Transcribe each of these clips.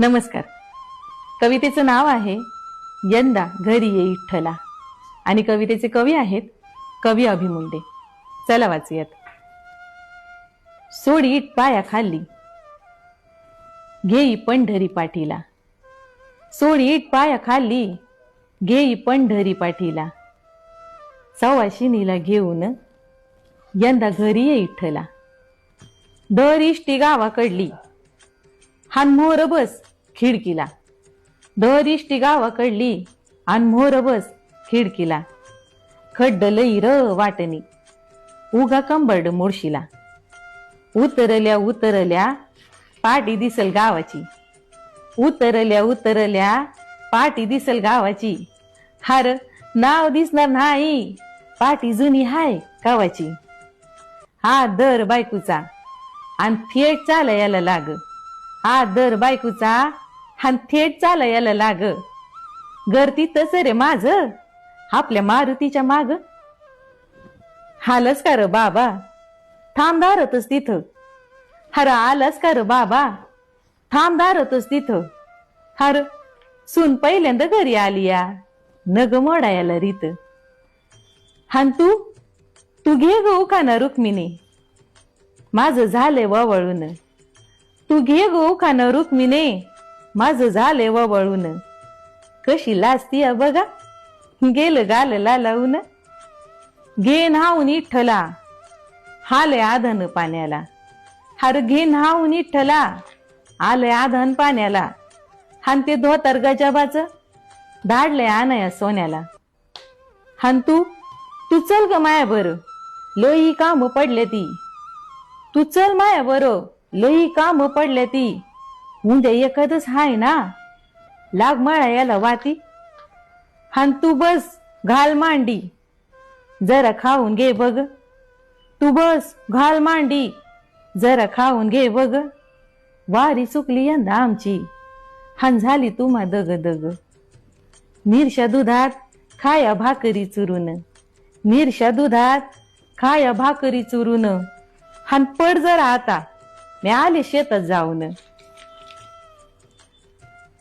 नमस्कार. कवितेचं नाव आहे यंदा घरी ये इठ्ठला आणि कवितेचे कवी आहेत कवी अभिमुंडे. चला वाचूयात. सोडी इट पाया खाल्ली घेई पंढरी पाठीला. सोडी इट पाया खाल्ली घेई पंढरी पाठीला. सवाशिनीला घेऊन यंदा घरी ये इठ्ठला दर इष्टी गावाकडली. हान मोर बस खिडकीला. दर इष्टी गावाकडली आन मोर बस खिडकीला. खड्ड लई र वाटणी. उगा कंबर्ड मुळशीला. उतरल्या उतरल्या पाटी दिसल गावाची. उतरल्या उतरल्या पाटी दिसल गावाची. हार नाव दिसणार नाही. पाटी जुनी हाय गावाची. हा दर बायकूचा. आणि थेट चालायला लाग. हा दर बायकूचा हा थेट चालायला लाग. गर्दी तस रे माझ. आपल्या मारुतीच्या माग. हालच का र बाबा? थांबदारतच तिथं. हर आलस का र बाबा? थांबदारतच तिथं. हर सून पहिल्यांदा घरी आली या. नग मोडायला रीत. हान तू? तू घे गो खाना रुक्मिणी. माझं झालंय वळून तू घे गो खाना रुक्मिणे. माझं झालंय वळून कशी लाजती बघा. गेलं गाल लावून. घे न्हावून इठ्ठला हालय आधन पाण्याला. हार घे न्हावून इठ्ठला आलंय आधन पाण्याला. हान ते धोतर गजाबाच. धाडलंय आनया सोन्याला. हान तू तू चल ग माया बर लोही काम पडले ती. तू चल माया बर लोही काम पडले ती. उद्या एकदच हाय ना. लाग माळा याला वाती. हान तू बस घाल मांडी. जरा खाऊन घे बघ. तू बस घाल मांडी. जरा खाऊन घे बघ. वारी चुकली यंदा आमची. हान झाली तुम्हा दग दग. मिरशा दुधात खाया भाकरी चुरून. मिरशा दुधात खाया भाकरी चुरून. हान पड जरा आता. मी आले शेतात जाऊन.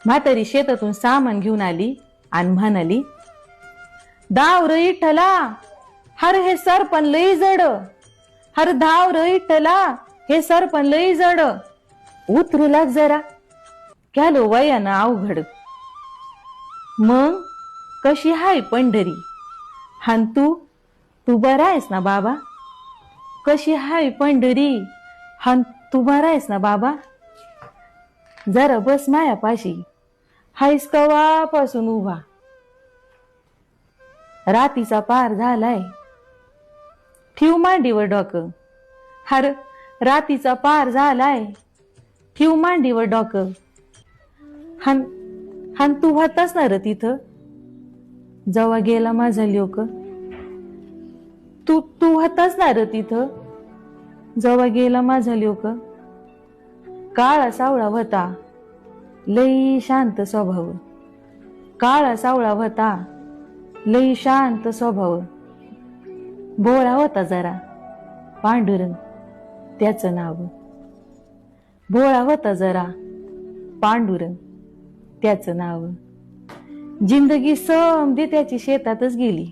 म्हातारी शेतातून सामान घेऊन आली आणि म्हणाली दाव र इठला हर हे सरपण लई जड. हर धाव र इठला हे सरपण लई जड. उतरू लाग जरा घ्यालो वयानं अवघड. मग कशी हाय पंढरी? हान तू तू बरा आहेस ना बाबा? कशी हाय पंढरी? हान तू बरा आहेस ना बाबा? जरा बस मायापाशी. हायस कवापासून उभा. रातीचा पार झालाय. ठेव मांडीवर डॉकं. हर रातीचा पार झालाय. ठेव मांडीवर डॉक. हन हन तू होतास ना र तिथं? जवा गेला माझा लोक. तू तू होतास ना र तिथं? जवा गेला माझा लोक. काळा सावळा होता. लई शांत स्वभाव. काळा सावळा होता. लई शांत स्वभाव. भोळा होता जरा. पांडुरंग. त्याचं नाव. भोळा होता जरा. पांडुरंग. त्याचं नाव. जिंदगी समधी त्याची शेतातच गेली.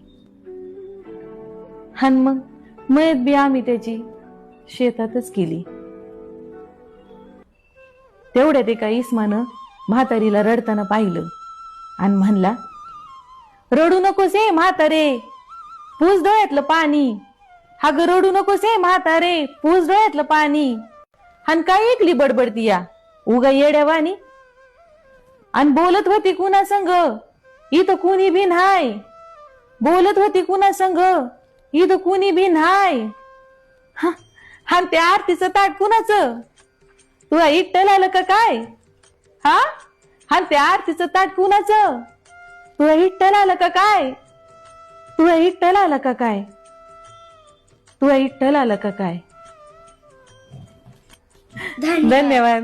हन मग? मयत बी आम्ही त्याची शेतातच केली. तेवढ्यात एका इस्मानं म्हातारीला रडताना पाहिलं. आणि म्हणला रडू नकोस हे म्हातारे पूस डोळ्यातलं पाणी. हा ग रडू नकोस हे म्हातारे पूस डोळ्यातलं पाणी. हन काय ऐकली बडबडती या उगा येड्यावानी आणि बोलत होती कुणा संग इथं कुणी बिन हाय बोलत होती कुणा संग इथं कुणी बिन हाय हा आणि त्या आरतीचं ताट कुणाचं? तुला इट्टल आलं का काय? हा? हा त्या आरतीचं ताट कुणाचं? तुला इट्टल आलं का काय? तुला इट्टल आलं का काय? तुला इट्टल आलं का काय? धन्यवाद.